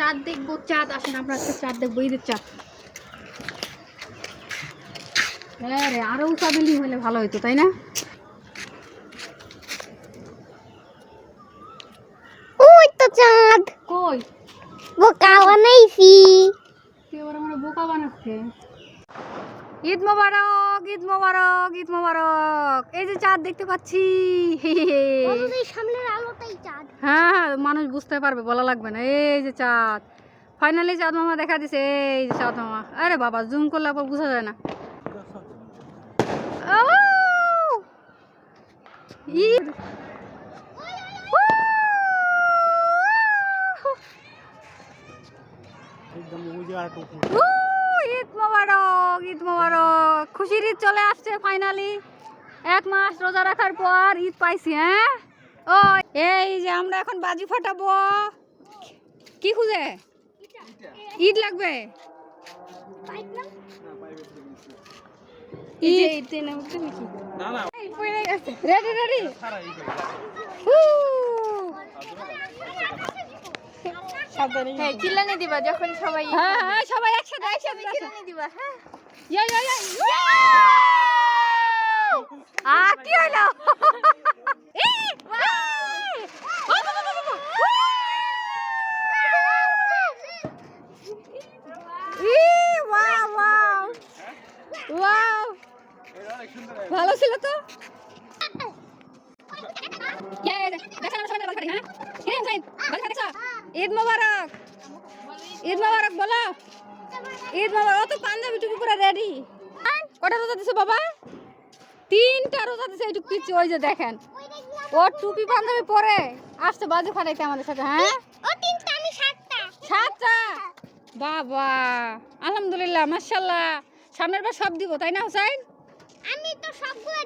চাঁদ দেখব চাঁদ আসেন আমরা আজকে চাঁদ দেখব ঈদের চাঁদ। হ্যাঁ রে আরও উঁচা বিল্ডিং হলে ভালো হইতো তাই না? ওই তো চাঁদ। কই? বোকা বানাইছি। তুই এবার আমার বোকা বানাচ্ছে? ঈদ মোবারক ঈদ মোবারক ঈদ মোবারক। এই যে চাঁদ দেখতে পাচ্ছি। সামনের আলোটাই চাঁদ। হ্যাঁ মানুষ বুঝতে পারবে বলা লাগবে না। এই যে চাঁদ। ফাইনালি চাঁদ মামা দেখা দিছে। এই যে চাঁদ মামা। আরে বাবা জুম করলে আবার বোঝা যায় না। ও ঈদ মোবারক ঈদ মোবারক খুশির ঈদ চলে আসছে ফাইনালি এক মাস রোজা রাখার পর ঈদ পাইছি হ্যাঁ? ও এই যে আমরা এখন বাজি ফাটাবো। কি খুঁজে? ঈদ লাগবে? ঈদ। রেডি হ্যাঁ চিল্লানি দিবা যখন সবাই হ্যাঁ হ্যাঁ সবাই একসাথে একসাথে। চিল্লানি দিবা হ্যাঁ। ইয়া, ইয়া, ইয়া, ইয়া! আ, কি হলো? ভালো ছিল তো? দেখেন আমরা সবাই বাজি হ্যাঁ? কে হুসাইন, বাজি ফাটাইছো? ঈদ মোবারক। ঈদ মোবারক বলো। ঈদ মোবারক। তো পাঞ্জাবি টুপি পুরো রেডি কটা রোজা দিছে বাবা? তিনটা রোজা দিছে এইটুকু পিচ্ছি ওই যে দেখেন ও টুপি পাঞ্জাবি পরে। আসছে বাজে ফাটাইতে আমাদের সাথে হ্যাঁ? ও তিনটা আমি সাতটা। সাতটা? বাবা আলহামদুলিল্লাহ মাশাল্লাহ সামনের বার সব দিব তাই না হুসাইন? আমি তো সবগুলো